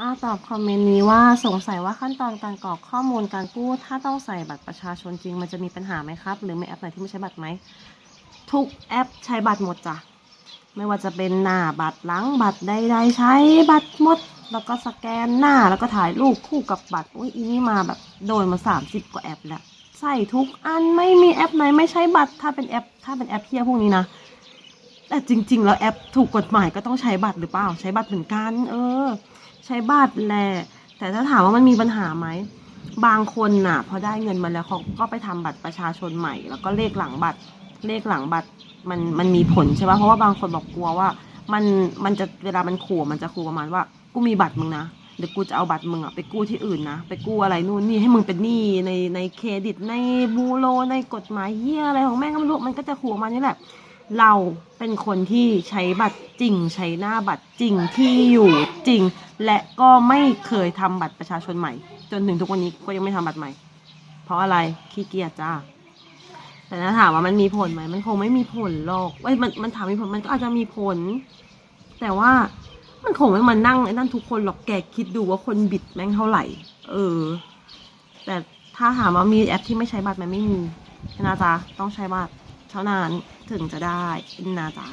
อาตอบคอมเมนต์นี้ว่าสงสัยว่าขั้นตอนการกรอกข้อมูลการกู้ถ้าต้องใส่บัตรประชาชนจริง มันจะมีปัญหาไหมครับ หรือมีแอปไหนที่ไม่ใช้บัตรไหมทุกแอปใช้บัตรหมดจ้ะไม่ว่าจะเป็นหน้าบัตรหลังบัตรใดๆใช้บัตรหมด แล้วก็สแกนหน้าแล้วก็ถ่ายรูปคู่กับบัตรอุ้ยอีนี่มาแบบโดนมา30กว่าแอปแล้วใส่ทุกอันไม่มีแอปไหนไม่ใช้บัตรถ้าเป็นแอป ถ้าเป็นแอปเพียพวกนี้นะ แต่จริง ๆ แล้วแอปถูกกฎหมายก็ต้องใช้บัตรหรือเปล่า ใช้บัตรเหมือนกัน เออ ใช้บัตรแหละแต่ถ้าถามว่ามันมีปัญหาไหมบางคนน่ะ พอได้เงินมาแล้วเขาก็ไปทำบัตรประชาชนใหม่ แล้วก็เลขหลังบัตรเลขหลังบัตรมันมันมีผลใช่ปะเพราะว่าบางคนบอกกลัวว่า มันมันจะเวลามันขู่มันจะขู่ประมาณว่ากูมีบัตรมึงนะเดี๋ยวกูจะเอาบัตรมึงอะไปกู้ที่อื่นนะไปกู้อะไรนู่นนี่ให้มึงเป็นหนี้ในในเครดิตในบูโรในกฎหมายเฮียอะไรของแม่งก็ไม่รู้มันก็จะขู่มานี่แหละ เราเป็นคนที่ใช้บัตรจริง ใช้หน้าบัตรจริงที่อยู่จริง และก็ไม่เคยทำบัตรประชาชนใหม่ จนถึงทุกวันนี้ก็ยังไม่ทำบัตรใหม่ เพราะอะไรขี้เกียจจ้าแต่ถ้าถามว่ามันมีผลไหมมันคงไม่มีผลหรอกเอ้ยมันมันถามมีผลมันก็อาจจะมีผล แต่ว่ามันคงไม่มานั่งไอ้นั่นทุกคนหรอกแกคิดดูว่าคนบิดแม่งเท่าไหร่ เออ แต่ถ้าถามว่ามีแอปที่ไม่ใช้บัตรไหมันไม่มีนะจ๊ะต้องใช้บัตร เท่านั้นถึงจะได้นะจ๊ะ